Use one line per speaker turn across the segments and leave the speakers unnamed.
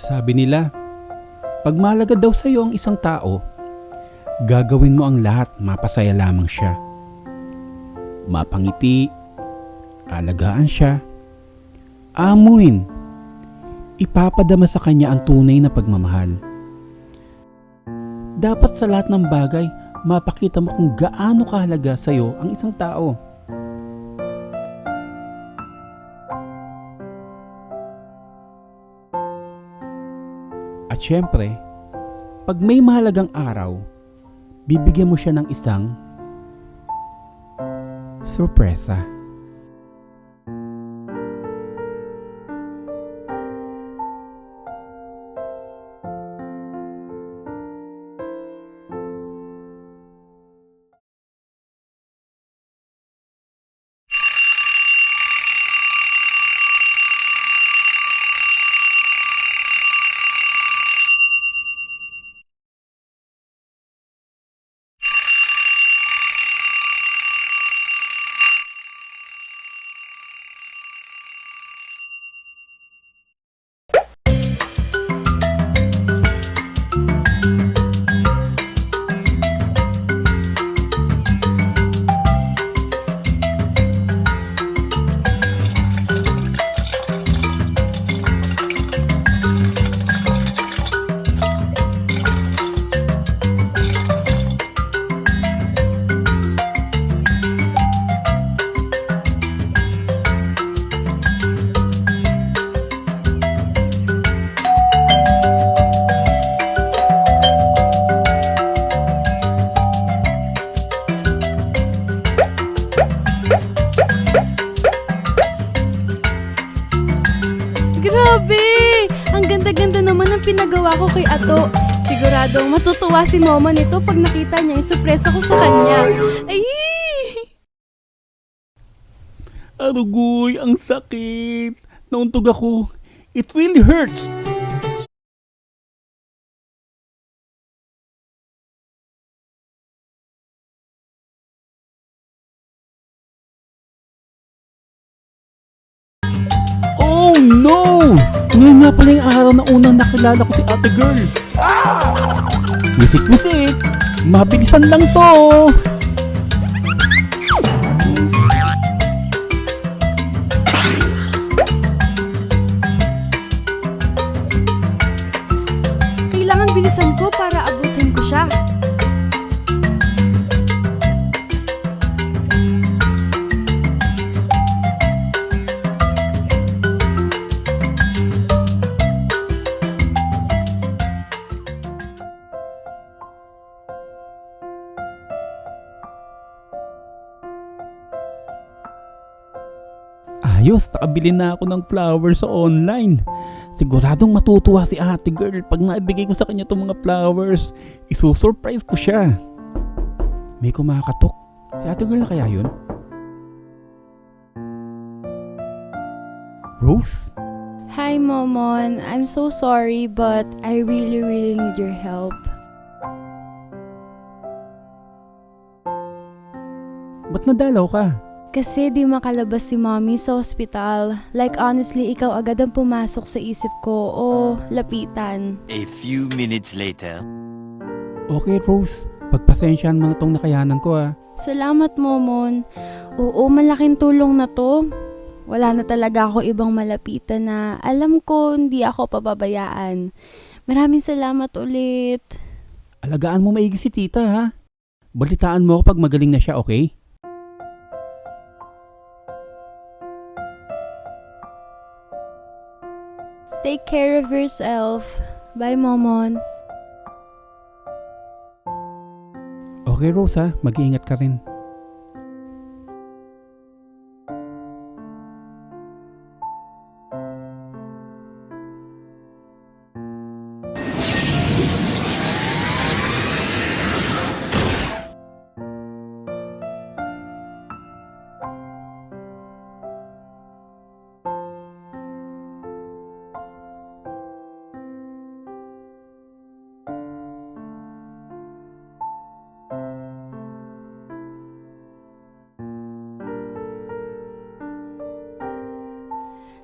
Sabi nila, pag mahalaga daw sa iyo ang isang tao, gagawin mo ang lahat mapasaya lamang siya. Mapangiti, alagaan siya, amuin, ipapadama sa kanya ang tunay na pagmamahal. Dapat sa lahat ng bagay, mapakita mo kung gaano kahalaga sa iyo ang isang tao. At syempre, pag may mahalagang araw, bibigyan mo siya ng isang sorpresa.
Pinagawa ko kay Ato. Siguradong matutuwa si Momo nito pag nakita niya yung sorpresa ko sa kanya. Ay!
Arugoy, ang sakit. Nauntog ako. It really hurts. Oh no! Ngayon nga pala yung araw na unang nakilala ko si ate girl. Wisik-wisik. Mabilisan lang to. Ayos, nakabili na ako ng flowers sa online. Siguradong matutuwa si ate girl pag naibigay ko sa kanya itong mga flowers. Isusurprise ko siya. May kumakatok. Si ate girl na kaya yun? Rose?
Hi, Momon. I'm so sorry, but I really, really need your help.
Ba't nadalaw ka?
Kasi di makalabas si mommy sa ospital. Like honestly, ikaw agad ang pumasok sa isip ko o lapitan.
A few minutes later.
Okay Rose, pagpasensyahan mo na tong nakayanan ko ah.
Salamat, Momon. Oo, malaking tulong na to. Wala na talaga ako ibang malapitan na alam ko hindi ako pababayaan. Maraming salamat ulit.
Alagaan mo maigi si tita ha. Balitaan mo ako pag magaling na siya, okay?
Take care of yourself. Bye, Momon.
Okay Rose ha, mag-iingat ka rin.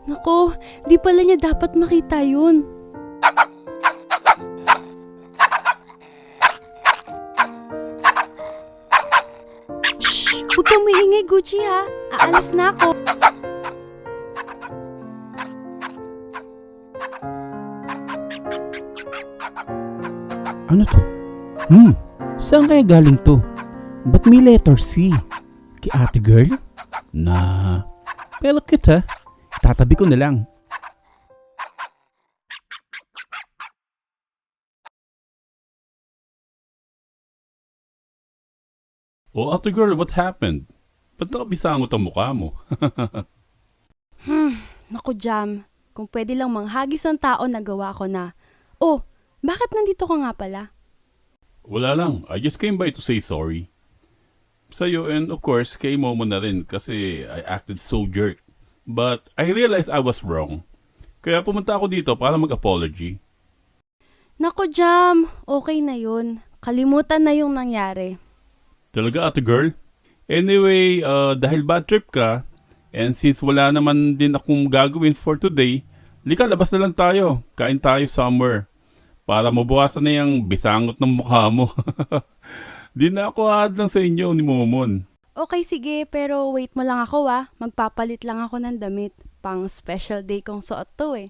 Nako, di pala niya dapat makita yun. Shh! Huwag kang maingay, Gucci ha. Aalis na ako.
Ano to? Hmm, saan kaya galing to? Ba't may letter C? Kay ate girl? Na, pelakit ha. Tatabi ko na lang. Oh, ate girl, what happened? Ba't nakabisangot ang mukha mo?
Hmm, naku Jam. Kung pwede lang manghagis ng tao, nagawa ko na. Oh, bakit nandito ka nga pala?
Wala lang. I just came by to say sorry. Sa'yo and of course kay Momo na rin kasi I acted so jerk. But I realized I was wrong. Kaya pumunta ako dito para mag-apology.
Naku Jam, okay na yun. Kalimutan na yung nangyari.
Talaga ate girl? Anyway, uh, dahil bad trip ka, and since wala naman din akong gagawin for today, lika labas na lang tayo. Kain tayo somewhere. Para mabawasan na yung bisangot ng mukha mo. Di na ako ahad lang sa inyo ni Momon.
Okay, sige, pero wait mo lang ako ah. Magpapalit lang ako ng damit. Pang special day kong suot to eh.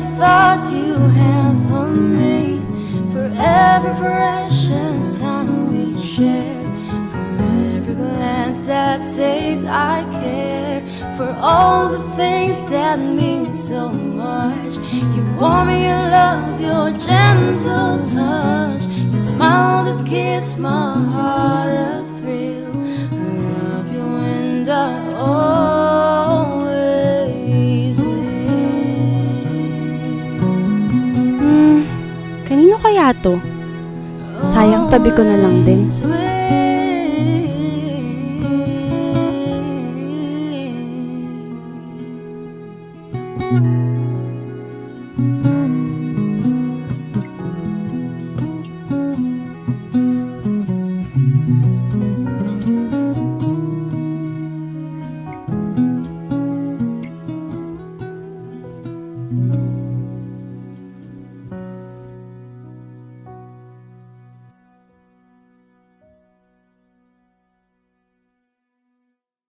Every thought you have on me For every precious time we share For every glance that says I care. For all the things that mean so much. You warm me, your love, your gentle touch. Your smile that gives my heart a thrill. I love you and I always
kanino kaya to? Sayang tabi ko na lang din.